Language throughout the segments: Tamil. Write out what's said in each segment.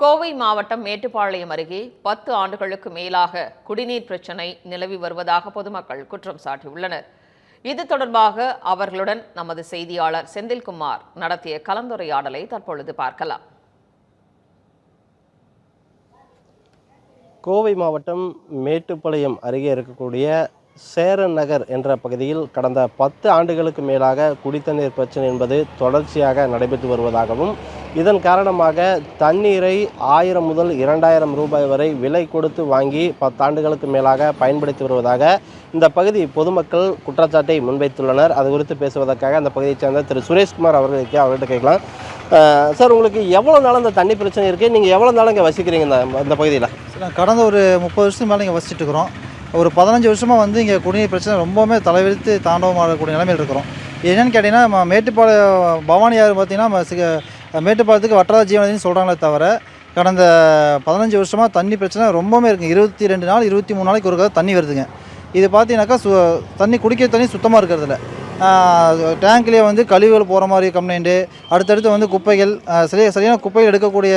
கோவை மாவட்டம் மேட்டுப்பாளையம் அருகே பத்து ஆண்டுகளுக்கு மேலாக குடிநீர் பிரச்சினை நிலவி வருவதாக பொதுமக்கள் குற்றம் சாட்டியுள்ளனர். இது தொடர்பாக அவர்களுடன் நமது செய்தியாளர் செந்தில்குமார் நடத்திய கலந்துரையாடலை தற்பொழுது பார்க்கலாம். கோவை மாவட்டம் மேட்டுப்பாளையம் அருகே இருக்கக்கூடிய சேரன் நகர் என்ற பகுதியில் கடந்த பத்து ஆண்டுகளுக்கு மேலாக குடித்தண்ணீர் பிரச்சனை என்பது தொடர்ச்சியாக நடைபெற்று வருவதாகவும் இதன் காரணமாக தண்ணீரை ஆயிரம் முதல் இரண்டாயிரம் ரூபாய் வரை விலை கொடுத்து வாங்கி பத்தாண்டுகளுக்கு மேலாக பயன்படுத்தி வருவதாக இந்த பகுதி பொதுமக்கள் குற்றச்சாட்டை முன்வைத்துள்ளனர். அது குறித்து பேசுவதற்காக அந்த பகுதியைச் சேர்ந்த திரு சுரேஷ்குமார் அவர்களுக்கு அவர்கிட்ட கேட்கலாம். சார் உங்களுக்கு எவ்வளோ நாளும் இந்த தண்ணி பிரச்சனை இருக்குது நீங்கள் எவ்வளோ நாளும் இங்கே வசிக்கிறீங்க இந்த இந்த பகுதியில்? நான் கடந்த ஒரு முப்பது வருஷத்துக்கு மேலே இங்கே வசிச்சுட்டு இருக்கிறோம். ஒரு பதினஞ்சு வருஷமாக வந்து இங்கே குடிநீர் பிரச்சனை ரொம்பவுமே தலைவிரித்து தாண்டவமாக ஆடக்கூடிய நிலைமையில் இருக்கிறோம். என்னென்னு கேட்டிங்கன்னா மேட்டுப்பாளையம் பவானி ஆறு பார்த்திங்கன்னா மேட்டுப்பாளையத்துக்கு வட்டார ஜீவனதின்னு சொல்கிறாங்களே தவிர கடந்த பதினஞ்சு வருஷமாக தண்ணி பிரச்சனை ரொம்பவுமே இருக்குது இருபத்தி ரெண்டு நாள் இருபத்தி மூணு நாளைக்கு ஒரு தண்ணி வருதுங்க. இது பார்த்தீங்கன்னாக்கா சு தண்ணி குடிக்கிற தண்ணி சுத்தமாக இருக்கிறதில்ல. டேங்க்லேயே வந்து கழிவுகள் போகிற மாதிரி கம்ப்ளைண்ட்டு அடுத்தடுத்து வந்து குப்பைகள் சரியாக சரியான குப்பைகள் எடுக்கக்கூடிய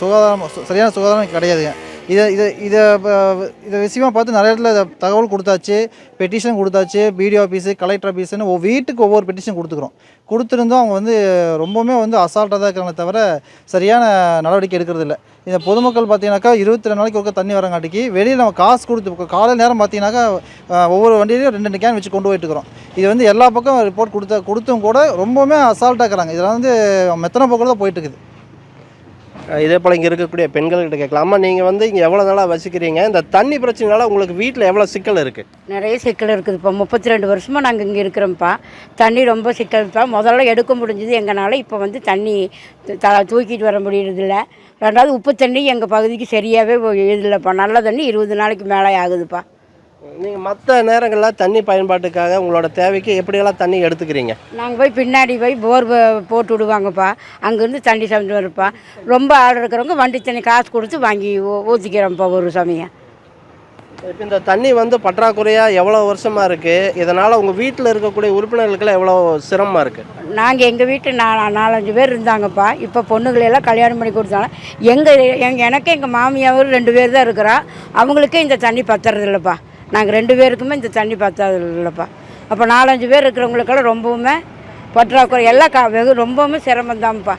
சுகாதாரம் சு- சரியான சுகாதாரம் கிடையாதுங்க. இதை இதை இதை இதை விஷயமா பார்த்து நிறைய இடத்துல தகவல் கொடுத்தாச்சு பெட்டிஷன் கொடுத்தாச்சு பிடிஓ ஆஃபீஸு கலெக்டர் ஆஃபீஸுன்னு ஒவ்வொரு வீட்டுக்கு ஒவ்வொரு பெட்டிஷன் கொடுத்துக்குறோம். கொடுத்துருந்தும் அவங்க வந்து ரொம்பவுமே வந்து அசால்ட்டாக தான் இருக்காங்களே தவிர சரியான நடவடிக்கை எடுக்கிறது இல்லை. இந்த பொதுமக்கள் பார்த்தீங்கன்னாக்கா இருபத்தி ரெண்டு நாளைக்கு ஒருக்க தண்ணி வரங்காட்டிக்கு வெளியில் நம்ம காசு கொடுத்து காலை நேரம் பார்த்தீங்கன்னாக்கா ஒவ்வொரு வண்டியிலையும் ரெண்டு ரெண்டு கேன் வச்சு கொண்டு போயிட்டு இருக்கிறோம். இது வந்து எல்லா பக்கம் ரிப்போர்ட் கொடுத்த கொடுத்தும் கூட ரொம்பவுமே அசால்ட்டாக இருக்கிறாங்க. இதெல்லாம் வந்து மெத்தனை போக்கில் தான் போயிட்டுருக்குது இதே போல் இங்கே இருக்கக்கூடிய பெண்கள்கிட்ட கேட்கலாமா. நீங்கள் வந்து இங்கே எவ்வளோ நாளாக வசிக்கிறீங்க? இந்த தண்ணி பிரச்சனைனால உங்களுக்கு வீட்டில் எவ்வளோ சிக்கல் இருக்குது நிறைய சிக்கல் இருக்குது இப்போ முப்பத்தி ரெண்டு வருஷமாக நாங்கள் இங்கே இருக்கிறோம்ப்பா. தண்ணி ரொம்ப சிக்கல் தான் முதல்ல எடுக்க முடிஞ்சது எங்களால் இப்போ வந்து தண்ணி த தூக்கிட்டு வர முடியறதில்ல. ரெண்டாவது உப்பு தண்ணி எங்கள் பகுதிக்கு சரியாகவே இல்லைப்பா நல்ல தண்ணி இருபது நாளைக்கு மேலே ஆகுதுப்பா. நீங்கள் மற்ற நேரங்களில் தண்ணி பயன்பாட்டுக்காக உங்களோட தேவைக்கு எப்படியெல்லாம் தண்ணி எடுத்துக்கிறீங்க? நாங்கள் போய் பின்னாடி போய் போர் போட்டு விடுவாங்கப்பா. அங்கேருந்து தண்ணி சமைச்சு வருப்பா ரொம்ப ஆர்டர் இருக்கிறவங்க வண்டி தண்ணி காசு கொடுத்து வாங்கி ஊற்றிக்கிறோம்ப்பா ஒரு சமயம். இப்போ இந்த தண்ணி வந்து பற்றாக்குறையாக எவ்வளோ வருஷமாக இருக்குது இதனால் உங்கள் வீட்டில் இருக்கக்கூடிய உறுப்பினர்களுக்கெல்லாம் எவ்வளோ சிரமமாக இருக்குது நாங்கள் எங்கள் வீட்டு நா நாலஞ்சு பேர் இருந்தாங்கப்பா. இப்போ பொண்ணுங்களெல்லாம் கல்யாணம் பண்ணி கொடுத்தாங்க. எங்கள் எங்கள் எனக்கு எங்கள் மாமியாவும் ரெண்டு பேர் தான் இருக்கிறா. அவங்களுக்கே இந்த தண்ணி பத்துறது இல்லைப்பா. நாங்கள் ரெண்டு பேருக்குமே இந்த தண்ணி பத்தாது இல்லைப்பா அப்போ நாலஞ்சு பேர் இருக்கிறவங்களுக்கெல்லாம் ரொம்பவுமே பற்றாக்குறை எல்லாம் க வெகு ரொம்பவுமே சிரமம்தான்ப்பா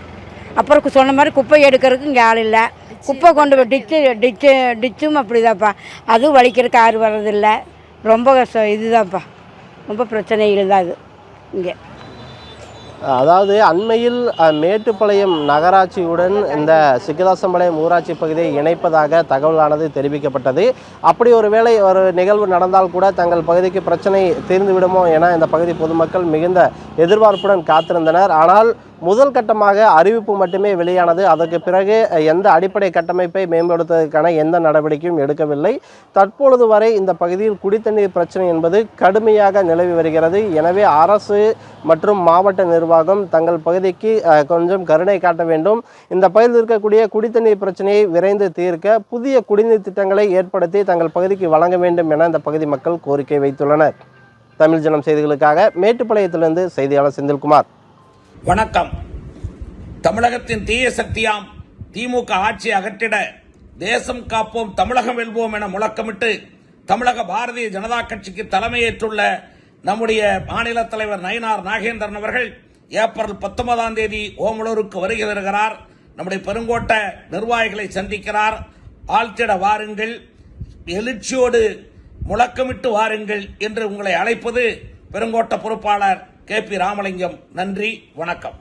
அப்புறம் சொன்ன மாதிரி குப்பை எடுக்கிறதுக்கு இங்கே ஆள் இல்லை. குப்பை கொண்டு போய் டிச்சு டிச்சு டிச்சும் அப்படிதான்ப்பா. அதுவும் வலிக்கிறதுக்கு ஆறு வர்றதில்லை. ரொம்ப கஷ்டம் இதுதான்ப்பா. ரொம்ப பிரச்சனைகள் தான் இது இங்கே. அதாவது அண்மையில் மேட்டுப்பாளையம் நகராட்சியுடன் இந்த சிக்கதாசம்பாளையம் ஊராட்சி பகுதியை இணைப்பதாக தகவலானது தெரிவிக்கப்பட்டது. அப்படி ஒரு வேளை ஒரு நிகழ்வு நடந்தால் கூட தங்கள் பகுதிக்கு பிரச்சனை தீர்ந்துவிடுமோ என இந்த பகுதி பொதுமக்கள் மிகுந்த எதிர்பார்ப்புடன் காத்திருந்தனர். ஆனால் முதல் கட்டமாக அறிவிப்பு மட்டுமே வெளியானது. அதற்கு பிறகு எந்த அடிப்படை கட்டமைப்பை மேம்படுத்துவதற்கான எந்த நடவடிக்கையும் எடுக்கவில்லை. தற்பொழுது வரை இந்த பகுதியில் குடித்தண்ணீர் பிரச்சனை என்பது கடுமையாக நிலவி வருகிறது. எனவே அரசு மற்றும் மாவட்ட நிர்வாகம் தங்கள் பகுதிக்கு கொஞ்சம் கருணை காட்ட வேண்டும். இந்த பகுதியில் இருக்கக்கூடிய குடித்தண்ணீர் பிரச்சனையை விரைந்து தீர்க்க புதிய குடிநீர் திட்டங்களை ஏற்படுத்தி தங்கள் பகுதிக்கு வழங்க வேண்டும் என இந்த பகுதி மக்கள் கோரிக்கை வைத்துள்ளனர். தமிழ் ஜனம் செய்திகளுக்காக மேட்டுப்பாளையத்திலிருந்து செய்தியாளர் செந்தில்குமார். வணக்கம். தமிழகத்தின் தீய சக்தியாம் திமுக ஆட்சி அகற்றிட தேசம் காப்போம் தமிழகம் வெல்வோம் என முழக்கமிட்டு தமிழக பாரதிய ஜனதா கட்சிக்கு தலைமையேற்றுள்ள நம்முடைய மாநில தலைவர் நயினார் நாகேந்திரன் அவர்கள் ஏப்ரல் பத்தொன்பதாம் தேதி ஓமலூருக்கு வருகை தருகிறார். நம்முடைய பெருங்கோட்ட நிர்வாகிகளை சந்திக்கிறார். ஆழ்த்திட வாருங்கள். எழுச்சியோடு முழக்கமிட்டு வாருங்கள் என்று உங்களை அழைப்பது பெருங்கோட்ட பொறுப்பாளர் கே பி ராமலிங்கம் நன்றி வணக்கம்.